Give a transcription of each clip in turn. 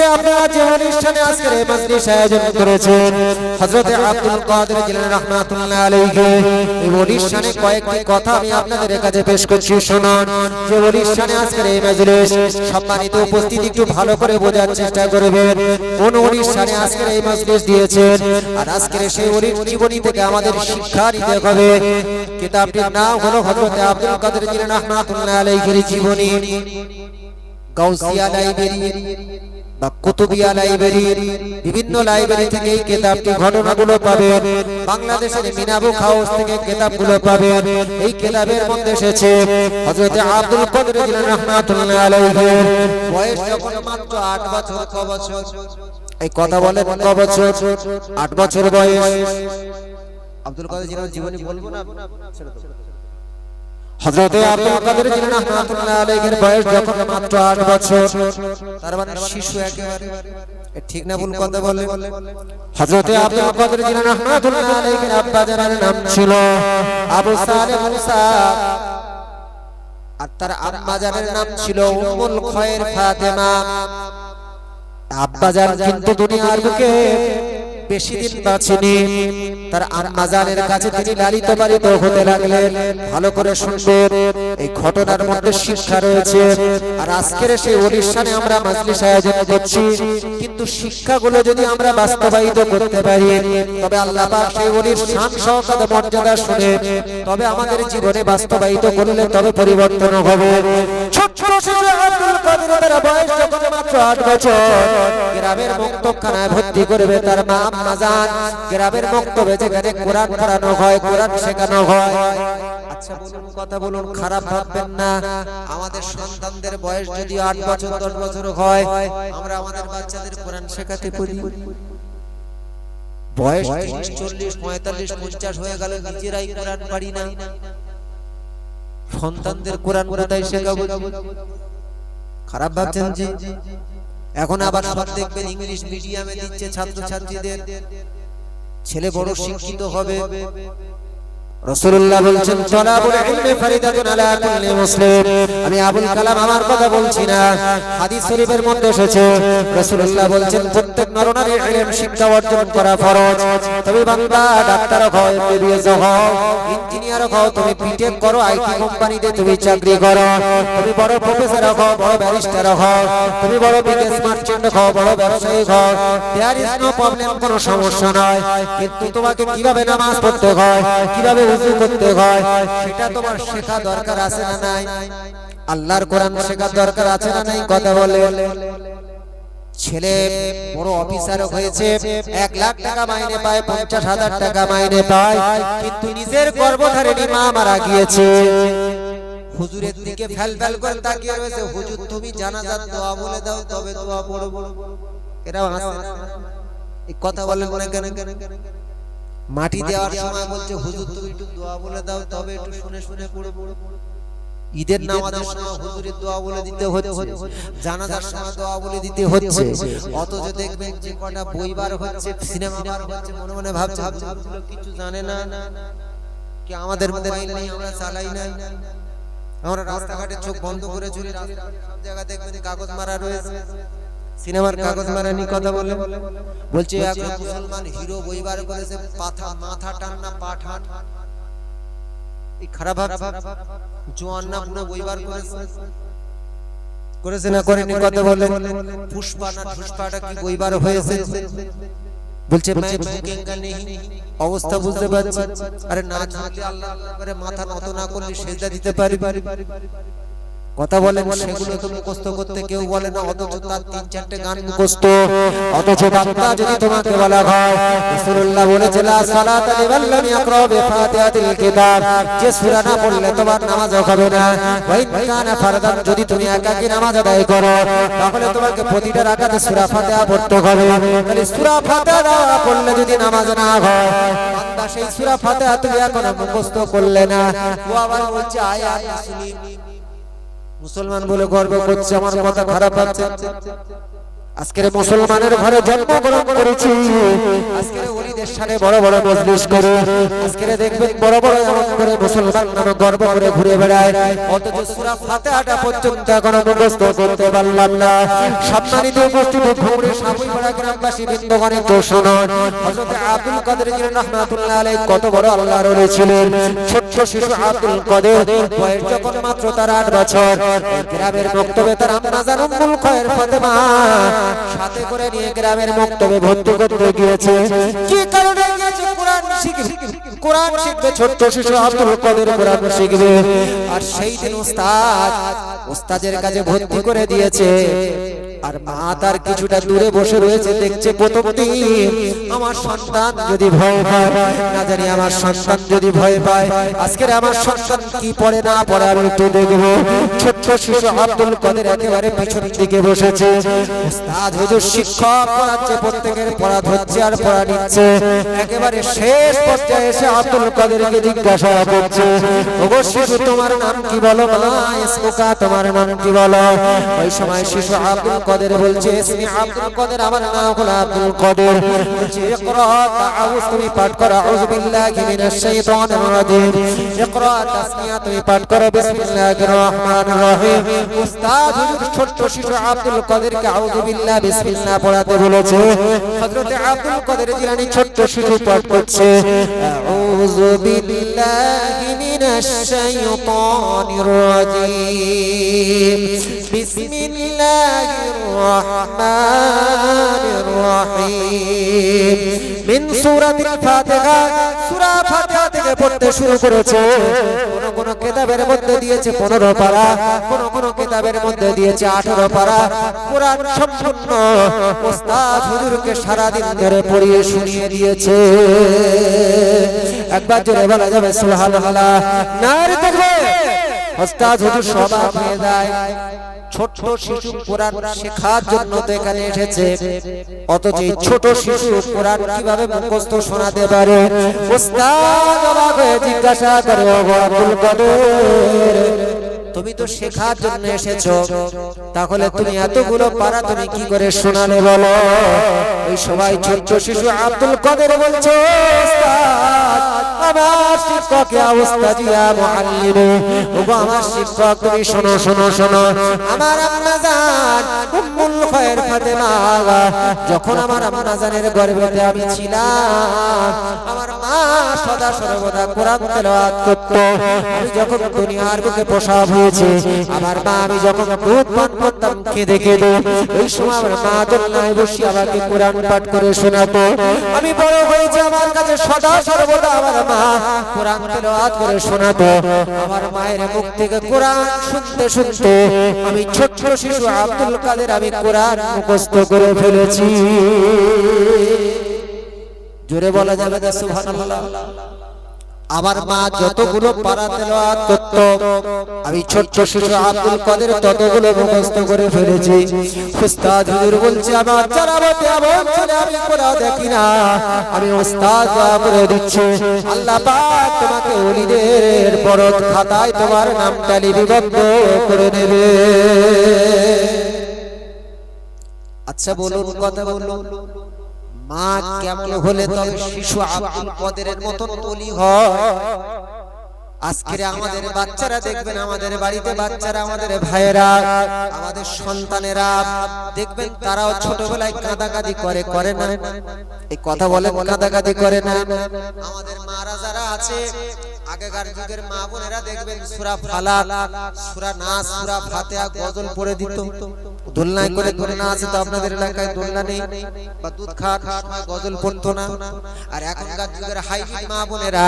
আজকে আপনারা যে অনুষ্ঠানে আজকের এই মজলিস আয়োজন করেছেন হযরত আব্দুল কাদের জিলানী রাহমাতুল্লাহ আলাইহি, এই অনুষ্ঠানে কয়েকটি কথা আমি আপনাদের কাছে পেশ করছি, শুনুন। যে অনুষ্ঠানে আজকের এই মজলিস, সম্মানিত উপস্থিতি একটু ভালো করে বোঝার চেষ্টা করবেন। কোন অনুষ্ঠানে আজকের এই মজলিস দিয়েছেন? আর আজকের সেই জীবনী থেকে আমাদের শিক্ষা নিতে হবে। কিতাবটির নাম হলো হযরত আব্দুল কাদের জিলানী রাহমাতুল্লাহ আলাইহির জীবনী। গাউসিয়া লাইব্রেরি বা কুতুবিয়া লাইব্রেরি, বিভিন্ন লাইব্রেরি থেকে এই কিতাবটি ঘটনাগুলো পাবেন। বাংলাদেশের মিনাবুক হাউস থেকে কিতাবগুলো পাবেন। এই কিতাবের মধ্যে এসেছে হযরত আব্দুল কাদের জিলানী রাহমাতুল্লাহ আলাইহি। বয়স যখন মাত্র 8 বছর, ক বছর? এই কথা বলেন ক বছর? 8 বছর বয়স। আব্দুল কাদের জিলানী জীবনী বলব না? ছেড়ে দাও। হযরতে আব্দুল কাদের জিলানী রাহমাতুল্লাহ আলাইহির বয়স যখন মাত্র 8 বছর, তার মানে শিশু একেবারে। ঠিক না ভুল কথা বলে? হযরতে আব্দুল কাদের জিলানী রাহমাতুল্লাহ আলাইহির আব্বা জানের নাম ছিল আবু সালেহ মুসা। আর তার আম্মা নাম ছিল উম্মুল খয়র ফাতেমা। আব্বা জান কিন্তু দুনিয়ার বুকে বেশি দিন বাঁচেনি। তার আম্মাজানের কাছে তিনি লালিত পালিত হতে লাগলেন। ভালো করে শুনবেন, এই ঘটনার মধ্যে শিক্ষা রয়েছে। আর আজকের সেই অনুষ্ঠানে আমরা মাজলিস আয়োজন করছি। কিন্তু শিক্ষাগুলো যদি আমরা বাস্তবায়িত করতে পারি, তবে আল্লাহ সেই ওলির শান সহকারে মর্যাদা শুনে, তবে আমাদের জীবনে বাস্তবায়িত করলে তবে পরিবর্তন হবে। ছোট্ট শিশু আব্দুল কাদের, তার বয়স যখন মাত্র 8 বছর। গ্রামের মুক্তখানায় ভর্তি করবে তার মা আম্মাজান গ্রামের মুক্তবে যেখানে কোরআন পড়ানো কোরআন শেখানো আচ্ছা আমাদের সন্তানদের বয়স যদি 8 বছর 10 বছর হয়, আমরা আমাদের বাচ্চাদের কোরআন শেখাতে পারি। বয়স 30 40 45 50 হয়ে গেল, নিজেরাই কোরআন পারি না। সন্তানদের কোরআন কোথায় শেখাবো? খারাপ ভাবছেন জি? এখন আবার আবার দেখবেন ইংলিশ মিডিয়ামে দিচ্ছে ছাত্রছাত্রীদের। ছেলে বড় শিক্ষিত হবে। রাসূলুল্লাহ বলছেন আমি আবুল কালাম আমার কথা বলছি না। হাদিস শরীফের মধ্যে এসেছে রাসূলুল্লাহ বলছেন, প্রত্যেক শিক্ষা অর্জন করা ফরজ। তুমি ডাক্তার কীভাবে নামাজ পড়তে হয়, কীভাবে উযু করতে হয়। সেটা তোমার শেখা দরকার আছে না নাই? আল্লাহর কোরআন শেখা দরকার আছে না নাই? কথা বলে। ছেলে বড় অফিসার হয়েছে, এক লাখ টাকা মাইনে পায়, পঞ্চাশ হাজার টাকা মাইনে পায়, কিন্তু নিজের গর্ভধারিণী মা মারা গিয়েছে। হুজুরের দিকে ফেল ফেল করে তাকিয়ে রয়েছে, হুজুর, তুমি জানাজার দোয়া বলে দাও, তবে দোয়া পড়ব। এরা কথা বলে মনে কেন কেন? মাটি দেওয়ার সময় বলছে হুজুর তুমি একটু দোয়া বলে দাও তবে একটু শুনে শুনে পড়ে পড়ে ঈদের নামাজের সময় হুজুরের দোয়া বলে দিতে হচ্ছে। জানাজার সময় দোয়া বলে দিতে হচ্ছে। অথচ দেখবেন যে কটা বই বার হচ্ছে সিনেমা হচ্ছে মনে মনে ভাবছে কিছু জানে না। কি আমাদের মধ্যে নেই আমরা চালাই নাই আমরা রাস্তাঘাটে চোখ বন্ধ করে চলি রাস্তাঘাটে সব জায়গায় দেখবেন কাগজ মারা রয়েছে। সিনেমার কাগজ মারা নি কথা বলে। বলছে এখন মুসলমান হিরো বইবার করেছে পাথা মাথা টান না পা এই খারাপ ভাব জোয়ান না পুরো বইবার করেছে। করেছে। না করেনি কথা বলে। পুষ্পা না ঠুষ্পাটা কি বইবার হয়েছে? বলছে অবস্থা বুঝতে পারছি। আরে না না আল্লাহ করে মাথা নত না করলে সেজদা দিতে পারি কথা বলেন, সেগুলো তো মুখস্থ করতে কেউ বলে না, অথচ তার তিন চারটে গান মুখস্থ। অথচ বান্দা যদি তোমাকে বলা হয়, রাসূলুল্লাহ বলেছে, লা সালাতা লিমান লাম ইয়াকরা বিফাতিহাতিল কিতাব যে সূরা না পড়লে তোমার নামাজ হবে না। ওয়া ইন কানা ফারদান যদি তুমি একাকী নামাজ আদায় করো, তাহলে তোমাকে প্রতিটা রাকাতে সূরা ফাতিহা পড়তে হবে। তাহলে সূরা ফাতিহা পড়লে যদি নামাজ না হয়, বান্দা সেই সূরা ফাতিহা তুমি এখনও মুখস্থ করলে না। ও আবার বলছে আয়াত মুসলিম মুসলমান বলে গর্ব করছে আমার কথা খারাপ আছে আজকের মুসলমানের ঘরে জন্মগ্রহণ করেছি। আজকের ওলিদের সাথে বড় বড় মজলিস করে, আজকের দেখবেন বড় বড় এমন করে মুসলমান নামে গর্ব করে ঘুরে বেড়ায়। অথচ সূরা ফাতিহাটা পর্যন্ত মুখস্থ করতে পারলাম না। সাপুইপাড়া গ্রামবাসী তো হযরত আব্দুল কাদের জিলানী রাহমাতুল্লাহ আলাইহি কত বড় আল্লাহর ওলি ছিলেন। ছোট্ট শিশু আব্দুল কাদের বয়স যখন মাত্র তার 8 বছর। গ্রামের বক্তব্যে তার সাথে করে নিয়ে গ্রামের মক্তবে ভর্তি করতে গিয়েছে। কি কারণে গিয়েছে? কোরআন শিখবে। কোরআন শিখবে ছোট্ট শিশু আব্দুল কাদের কোরআন শিখবে। আর সেই দিন উস্তাদ উস্তাদের কাছে ভর্তি করে দিয়েছে। আর মা তার কিছুটা দূরে বসে রয়েছে, দেখছে প্রথম আমার সন্তান যদি ভয় পায়, না জানি আমার সন্তান যদি ভয় পায়, আজকের আমার সন্তান কি পড়ে না পড়ে আমি একটু দেখব। ছোট্ট শিশু আব্দুল কাদের একেবারে পিছন দিকে বসেছে। উস্তাদ হুজুর শিক্ষক পড়াচ্ছে, প্রত্যেকের পড়া ধরছে আর পড়া নিচ্ছে। একেবারে শেষ পর্যায়ে এসে আব্দুল কাদেরকে জিজ্ঞাসা করছে, ওগো শিশু, তোমার নাম কি বলো? মা ইসমুকা তোমার নাম কি বলো? ওই সময় শিশু আব্দুল কাদের বলছে ইসমি আব্দুল কাদের, আমার নাম হলো আব্দুল কাদের। বলছে, ইকরা তাআউজ তুমি পাঠ করো, আউযু বিল্লাহি মিনাশ শাইতানির রাজিম। ইকরা তাসমিয়া তুমি পাঠ করো, বিসমিল্লাহির রহমানির রহিম। উস্তাদ হুজুর, ছোট্ট শিশু আব্দুল কাদেরকে আউযু বিল্লাহ, বিসমিল্লাহ পড়াতে বলেছে। হযরত আব্দুল কাদের জিলানী ছোট্ট শিশু পাঠ করছে, আউযু বিল্লাহি মিনাশ শাইতানির রাজিম। বিসমিল্লাহির রহমানির রহিম। মিন সূরাতিল ফাতিহা, সূরা ফাতিহা থেকে পড়তে শুরু করেছে। কোন কোন কিতাবের মধ্যে দিয়েছে 15 পারা, কোন কোন কিতাবের মধ্যে দিয়েছে 18 পারা। কোরআন সম্পূর্ণ ওস্তাদ হুজুরকে সারা দিন ধরে পড়িয়ে শুনিয়ে দিয়েছে। একবার জোরে বলা যাবে, সুবহানাল্লাহ। নারে তাকবীর ওস্তাদ হুজুর সবাক যায়। ছোট শিশু কোরআন শেখার জন্য তো এখানে এসেছে। অথচ এই ছোট শিশু কোরআন কীভাবে মুখস্থ শোনাতে পারে? ওস্তাদ অবাক হয়ে জিজ্ঞাসা করে আব্দুল কাদের তুমি তো শেখার জন্য এসেছ। তাহলে তুমি এতগুলো পারা তুমি কি করে শোনালে বলো? ওই সবাই ছোট্ট শিশু আব্দুল কাদের বলছো ওস্তাদ আমার শিক্ষক উস্তাদ ইয়া মুআল্লিম ওগো আমার তুমি শোনো শোনো শোনো। আমার আম্মা উম্মুল খায়ের ফাতেমা, যখন আমার আম্মা গর্ভেতে আমি ছিলাম, আমার মা সদা সর্বদা কোরআন তেলাওয়াত করত। আমি যখন দুনিয়ার বুকে প্রসব হয়েছে, আমার মা, আমি যখন দুধ পান করতাম, কেঁদে কেঁদে, ওই সময় আমার মা দোলনায় বসে আমাকে কোরআন পাঠ করে শোনাতো। আমি বড় হয়েছে, আমার কাছে সদা সর্বদা আমার মা কোরআন তেলাওয়াত করে শোনাতো। আমার মায়ের মুখ থেকে কোরআন শুনতে শুনতে আমি ছোট্ট শিশু আব্দুল কাদের আমি কোরআন মুখস্থ করে ফেলেছি। জোরে বলা যাবে না, সুবহানাল্লাহ। আমার মা যতগুলো পারা আমি ছোট্ট শিশু আব্দুল কাদের ততগুলো মুখস্থ করে ফেলেছি। উস্তাদ হুজুর বলছে, আমার আমি কোরআন দেখি না। আমি উস্তাদ করে দিচ্ছি। আল্লাহ পাক তোমাকে ওলিদের পরত খাতায় তোমার নামটা লিপিবদ্ধ করে নেবে। আচ্ছা বলুন, কথা বলুন। মা কেমন হলে তবে শিশু আব্দুল কাদেরের মতন ওলি হয়। আজকে আমাদের বাচ্চারা দেখবেন আমাদের বাড়িতে বাচ্চারা আমাদের ভাইয়েরা আমাদের সন্তানেরা দেখবেন তারাও ছোটবেলায় কাঁদাকাদি করে করে না। এই কথা বলে কাঁদাকাদি করে না। আমাদের মারা যারা আছে আগেকার যুগের মা বোনেরা দেখবেন সূরা ফালাক সূরা নাস সূরা ফাতিহা গজল পড়ে দিত। দোলনায় করে দোলনা আছে তো আপনাদের এলাকায় দোলনা নেই বা দুধ খাওয়ার সময় গজল পড়তো না আর এখনকার যুগের হাইব্রিড মা বোনেরা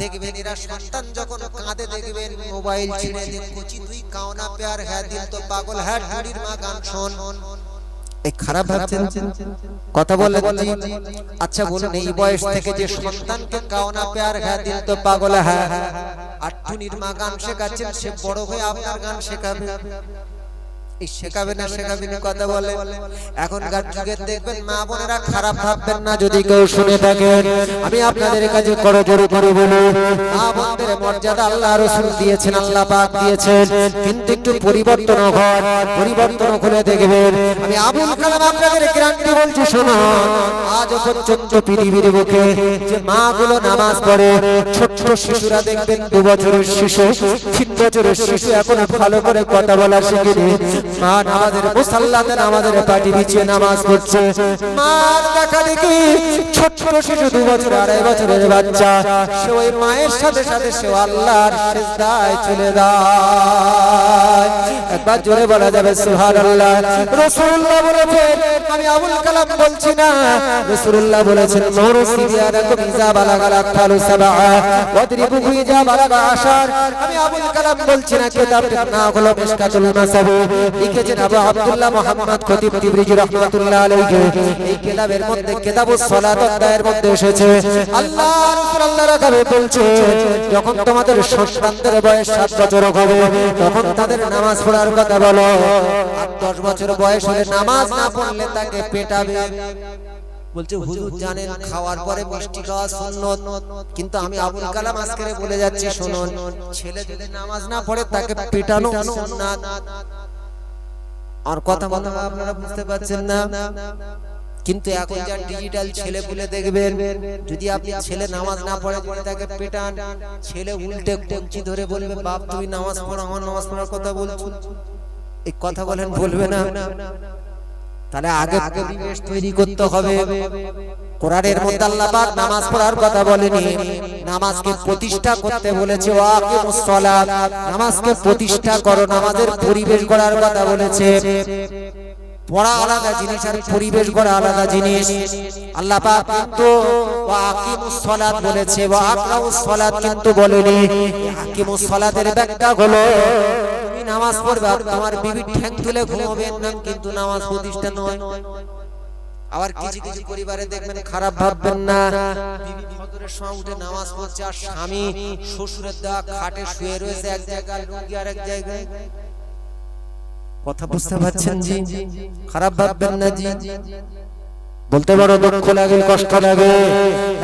দেখবেন এরা সন্তান যখন কাঁদে দেখবেন মোবাইল ছিঁড়ে দিন কুচি তুই কাওনা প্যার হ্যাঁ দিল তো পাগল হ্যাঁ ঢুড়ির মা গান শোন এই খারাপ ভাবছেন কথা বললেন আচ্ছা বলুন এই বয়স থেকে যে সন্তানকে কাওনা প্যার হ্যাঁ দিল তো পাগল হ্যাঁ আর টুনির মা গান শেখাচ্ছেন সে বড় হয়ে আপনার গান শেখাবে শেখাবে না শেখাবে না কথা বলে। এখনকার যুগে দেখবেন মা বোনেরা খারাপ ভাববেন না যদি কেউ শুনে থাকেন। আমি আপনাদের কাছে করো জোরে করে বলি। মা বোনদের মর্যাদা আল্লাহ রসুল দিয়েছেন আল্লাহ পাক দিয়েছেন। কিন্তু একটু পরিবর্তন ঘর পরিবর্তন করে দেখবেন আমি আবুল কালাম আপনাদের গ্যারান্টি বলছি শোনো। আজ পর্যন্ত পৃথিবীর বুকে যে মা গুলো নামাজ পড়ে ছোট্ট শিশুরা দেখবেন দু বছরের শিশু তিন বছরের শিশু। এখন ভালো করে কথা বলা শিখেনি মা নামাজের মুসাল্লাতে নামাজের পাটি বিছিয়ে নামাজ পড়ছে। মার দেখা দেখি ছোট্ট শিশু দু বছর, আড়াই বছরের বাচ্চা। সে ওই মায়ের সাথে সাথে সে আল্লাহর সিজদায় চলে যায়। একবার জোরে বলা যাবে, সুবহানাল্লাহ। রাসূলুল্লাহ বলেছেন, আমি আবুল কালাম বলছি না। রাসূলুল্লাহ বলেছেন নূর সিরিয়ারাকুম ইজা বালাগাল আতফালু সাবআ, ওয়াদরিবু ইজা বালাগা আশার। আমি আবুল কালাম বলছি না কিতাবটার নাম হলো মিশকাতুল মাসাবি। লিখেছেন আবু আব্দুল্লাহ মুহাম্মদ খতিব তিবরিজি রাহমাতুল্লাহ আলাইহি। এই কিতাবের মধ্যে কিতাবুস সালাত অধ্যায়ের মধ্যে এসেছে। আল্লাহ রাসূল আল্লাহ রাখাবে বলছে, যখন তোমাদের সন্তানদের বয়স 7 বছর হবে, তখন তাদের নামাজ পড়ার কথা বলো। আর 10 বছর বয়স হলে নামাজ না পড়লে তাকে পেটাবে। বলছে, হুজুর জানেন, খাওয়ার পরে মিষ্টি খাওয়া সুন্নত। কিন্তু আমি আবুল কালাম আজকে বলে যাচ্ছি, শুনুন, ছেলে যদি নামাজ না পড়ে তাকে পেটানো সুন্নাত। আর কথা বলা আপনারা বুঝতে পারছেন না। কিন্তু এখন যা ডিজিটাল ছেলে পুলে দেখবেন যদি আপনি ছেলে নামাজ না পড়ে পড়ে তাকে পেটান ছেলে উল্টে কঞ্চি ধরে বলবে বাপ তুমি নামাজ পড়ো আমার নামাজ পড়ার কথা বলছো। এই কথা বলেন বলবে না। তাহলে আগে আগে পরিবেশ তৈরি করতে হবে। কোরআনের মধ্যে আল্লাহ নামাজ পড়ার কথা বলেনি। নামাজকে প্রতিষ্ঠা করতে বলেছে নামাজকে প্রতিষ্ঠা করো, নামাজের পরিবেশ গড়ার কথা বলেছে। পড়া আলাদা জিনিস আর পরিবেশ গড়া আলাদা জিনিস। আল্লাহ কিন্তু ওয়াকিমুস বলেছে ওয়া কিন্তু বলেনি। আকিমুস সালাতের ব্যাখ্যা হলো নামাজ পড়বে, তোমার বিবি ঠ্যাং তুলে ঘুমাবেন না কিন্তু নামাজ প্রতিষ্ঠা নয়। আবার কিছু কিছু পরিবারে দেখবেন খারাপ ভাববেন না। ফজরের সময় উঠে নামাজ পড়ছে আর স্বামী শ্বশুরের দেওয়া খাটে শুয়ে রয়েছে এক জায়গায় লুঙ্গি আর এক জায়গায়। কথা বুঝতে পারছেন জি? খারাপ ভাববেন না জি। বলতে বড় দুঃখ লাগে, কষ্ট লাগে।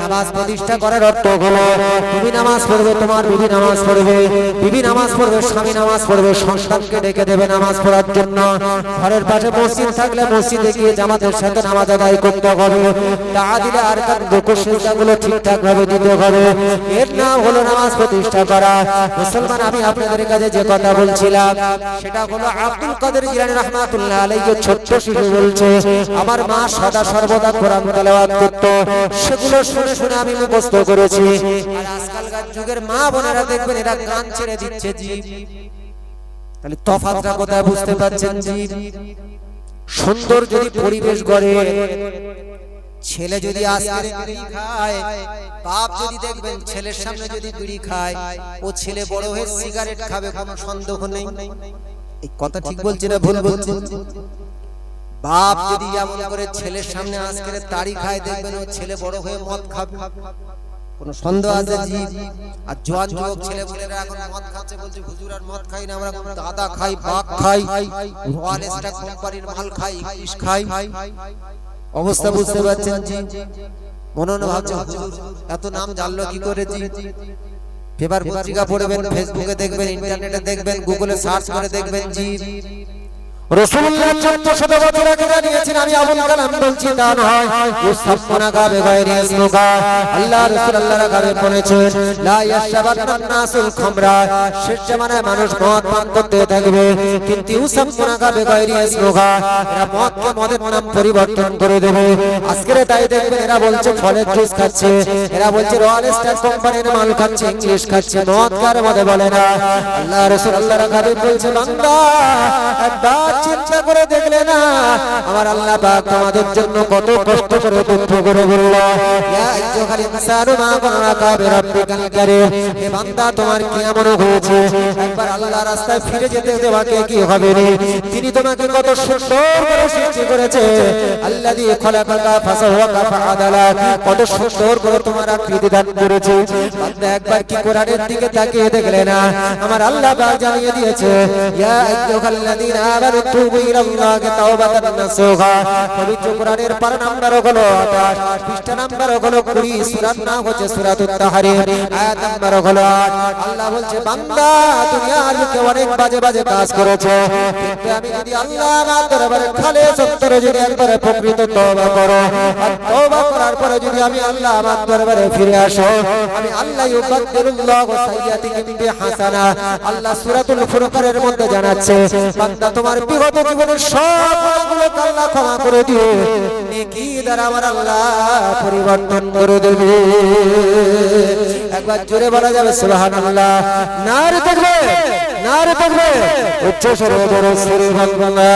নামাজ প্রতিষ্ঠা করার অর্থ হলো তুমি নামাজ পড়বে, তোমার বিবি নামাজ পড়বে। বিবি নামাজ পড়বে, স্বামী নামাজ পড়বে, সন্তানকে ডেকে দেবে নামাজ পড়ার জন্য। ঘরের পাশে মসজিদ থাকলে মসজিদে গিয়ে জামাতের সাথে নামাজ আদায় করতে হবে। তা দিলে আর দুঃখ চিন্তাগুলো ঠিকঠাক ভাবে দিতে হবে। এর নাম হলো নামাজ প্রতিষ্ঠা করা। মুসলমান, আমি আপনাদের কাছে যে কথা বলছিলাম, সেটা হলো আব্দুল কাদের জিলানী রহমাতুল্লাহ আলাইহি ছোট্ট শিশু বলছে, আমার মা সদা সর্বদা কোরআন তেলাওয়াত করত, সেগুলো শুনে শুনে আমি মুখস্থ করেছি। আর আজকালকার যুগের মা বোনেরা দেখবেন এরা গান ছেড়ে দিচ্ছে জি তাহলে তফাৎটা কোথায় বুঝতে পারছেন জি সুন্দর যদি পরিবেশ গড়ে, ছেলে যদি আজকে বিড়ি খায়, বাপ যদি দেখবেন ছেলের সামনে যদি বিড়ি খায়, ও ছেলে বড় হয়ে সিগারেট খাবে, কোনো সন্দেহ নেই। এই কথা ঠিক বলছি না ভুল বলছি? বাপ যদি যেমন করে ছেলের সামনে আজকের তাড়ি খায়, দেখবেন ও ছেলে বড় হয়ে মদ খাবে। কোন সন্দেহ আছে জি? আর জোয়ান যুবক ছেলে বলেরা এখন মদ খাচ্ছে বলছে, হুজুর, আর মদ খাই না, আমরা দাদা খাই, বাপ খাই। রয়্যাল স্টার কোম্পানির মাল খাই, ইংলিশ খাই। অবস্থা বুঝতে পারছেন জি? মনে মনে ভাবছে এত নাম জানলো কি করে জি? পেপার পত্রিকা পড়বেন ফেসবুকে দেখবেন, ইন্টারনেটে দেখবেন গুগলে সার্চ করে দেখবেন জি। রাসূলুল্লাহ 1400 বছর আগে জানিয়েছেন, আমি বলছি আল্লাহ মানুষ মদ করতে থাকবে পরিবর্তন করে দেবে। আজকের তাই দেখবেন, এরা বলছে, ফলের জুস খাচ্ছে। এরা বলছে, রয়্যাল স্টার কোম্পানির মাল খাচ্ছে, ইংলিশ খাচ্ছে, মদ কার মদে বলে না। আল্লাহ রাসূল আল্লাহর গাবে বলছে একবার চিন্তা করে দেখলে না, আমার আল্লাহ পাক তোমাদের জন্য কত কষ্ট করে দুঃখ করে বলল, ইয়া আইয়ুহাল ইনসানু মা গারাকা বিরাব্বিকাল কারীম। হে বান্দা, তোমার কি এমন হয়েছে? একবার আল্লাহ রাস্তায় ফিরে যেতে দেওয়াকে কি হবে রে? তিনি তোমাকে কত সুন্দর করে সৃষ্টি করেছে। আল্লাযী খলাকাকা ফাসাওয়াকা ফাআদালাক কত সুন্দর করে তোমার আকৃতি দান করেছে। বান্দা, একবার কি কোরআনের দিকে তাকিয়ে দেখলে না, আমার আল্লাহ পাক জানিয়ে দিয়েছে, ইয়া আইয়ুহাল্লাযীনা আমানু তুবু ইলাল্লাহি তাওবাতান নাসুহা, পবিত্র কোরআনের পারা নাম্বার হলো 28 পৃষ্ঠা নাম্বার হলো 20 সূরার নাম হচ্ছে সূরাতুত তাহরিম, আয়াত নাম্বার হলো 8 আল্লাহ বলছে, বান্দা দুনিয়ার বুকে অনেক বাজে বাজে কাজ করেছ, কিন্তু আমি যদি আল্লাহ দরবারে খালে সত্তর যদি একবারে প্রকৃত তওবা করো, আর তওবা করার পরে যদি আমি আল্লাহ দরবারে ফিরে আসো, আমি আল্লাহ ইউবাদদিরুল্লাহু সাইয়্যাতিকুম বিহাসানা। আল্লাহ সূরাতুল ফুরকানের মধ্যে জানাচ্ছে, বান্দা, তোমার বিগত জীবনের সব গুণাগুলোকে আল্লাহ ক্ষমা করে দিয়ে নেকি দ্বারা আমার আল্লাহ পরিবর্তন করে দেবে। একবার জোরে বলা যাবে, সুবহানাল্লাহ। নারে থাকবে নারে থাকবে। উচ্চ বড় সুরে ভাঙবা